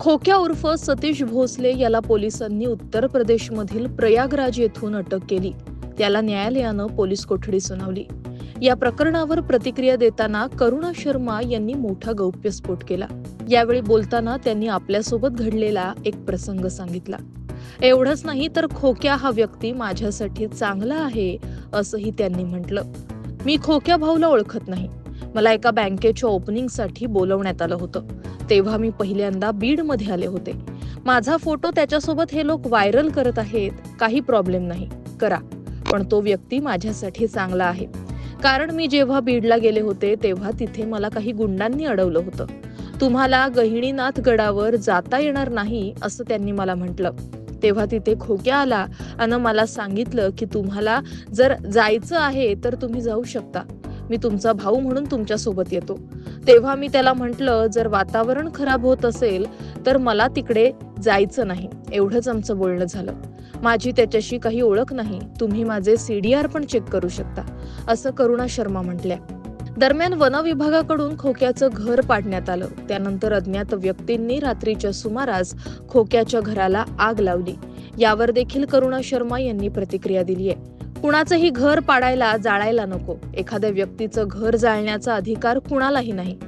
खोक्या उर्फ सतीश भोसले याला पोलिसांनी उत्तर प्रदेशमधील प्रयागराज येथून अटक केली. त्याला न्यायालयानं पोलीस कोठडी सुनावली. या प्रकरणावर प्रतिक्रिया देताना करुणा शर्मा यांनी मोठा गौप्यस्फोट केला. यावेळी बोलताना त्यांनी आपल्यासोबत घडलेला एक प्रसंग सांगितला. एवढंच नाही तर खोक्या हा व्यक्ती माझ्यासाठी चांगला आहे असंही त्यांनी म्हटलं. मी खोक्या भाऊला ओळखत नाही. मला एका बँकेच्या ओपनिंगसाठी बोलवण्यात आलं होतं. तेव्हा मी पहिल्यांदा बीडमध्ये आले होते. माझा फोटो त्याच्यासोबत हे लोक व्हायरल करत आहेत काही प्रॉब्लेम नाही. करा. पण तो व्यक्ती माझ्यासाठी चांगला आहे. कारण मी जेव्हा बीडला गेले होते तेव्हा तिथे मला काही गुंडांनी अडवलं होतं. तुम्हाला गहिणीनाथ गडावर जाता येणार नाही असं त्यांनी मला म्हटलं. तेव्हा तिथे खोक्या आला आणि मला सांगितलं की तुम्हाला जर जायचं आहे तर तुम्ही जाऊ शकता. मी तुमचा भाऊ म्हणून तुमच्यासोबत येतो. तेव्हा मी त्याला म्हटलं जर वातावरण खराब होत असेल तर मला तिकडे जायचं नाही. एवढंच आमचं बोलणं झालं. माझी त्याच्याशी काही ओळख नाही. तुम्ही माझे सीडीआर पण चेक करू शकता. असं करुणा शर्मा म्हटल्या. दरम्यान वन विभागाकडून खोक्याचं घर पाडण्यात आलं. त्यानंतर अज्ञात व्यक्तींनी रात्रीच्या सुमारास खोक्याच्या घराला आग लावली. यावर देखील करुणा शर्मा यांनी प्रतिक्रिया दिली आहे कुणाचंही घर पाडायला जाळायला नको. एखाद्या व्यक्तीचं घर जाळण्याचा अधिकार कुणालाही नाही.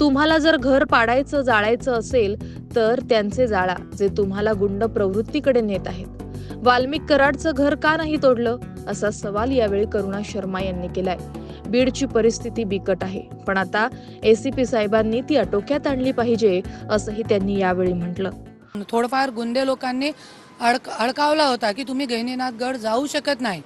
तुम्हाला जर घर पाडायचं जाळायचं असेल तर त्यांचे जाळा जे तुम्हाला गुंड प्रवृत्तीकडे नेत आहेत. वाल्मिक कराडचं घर का नाही तोडलं? असा सवाल यावेळी करुणा शर्मा यांनी केलाय. बीडची परिस्थिती बिकट आहे. पण आता एसीपी साहेबांनी ती आटोक्यात आणली पाहिजे असंही त्यांनी यावेळी म्हटलं. थोडंफार गुंडे लोकांनी अडक अडकावला होता की तुम्ही गहिनीनाथ गड जाऊ शकत नाही.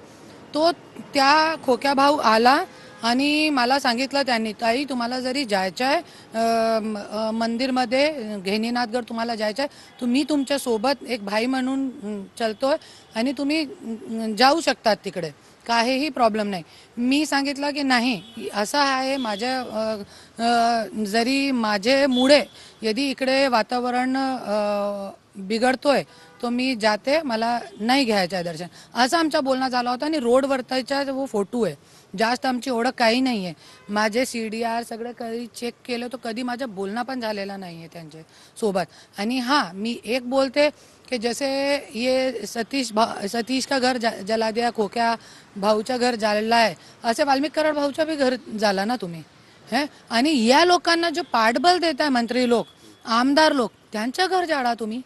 तो त्या खोक्या भाऊ आला आणि मला सांगितलं त्यांनी ताई तुम्हाला जरी जायचं आहे मंदिरमध्ये घेनीनाथगड तुम्हाला जायचं आहे तुम्ही तुमच्यासोबत एक भाई म्हणून चलतो चलतोय आणि तुम्ही जाऊ शकतात तिकडे. काहीही प्रॉब्लेम नाही. मी सांगितलं की नाही असं आहे माझ्या जरी माझे मुळे यदि इकडे वातावरण बिघडतोय तो मी जाते मला नाही घ्यायचं आहे दर्शन. असं आमचा बोलणं झाला होता आणि रोडवरचा वो फोटो आहे जास्त आमची ओळख काही नाही आहे माझे सी डी आर सगळं कधी चेक केलं तर कधी माझं बोलणं पण झालेलं नाही आहे त्यांच्यासोबत. आणि हां मी एक बोलते कि जैसे ये सतीश भा सतीश का घर जला दिया खोक्या भाऊच्या घर जाळला आहे असे वाल्मिक कराड भाऊच्या बी घर झाला ना तुम्ही? हे? आणि या लोकांना जो पाठबल देत आहे मंत्री लोक आमदार लोक त्यांच्या घर जाळा तुम्ही?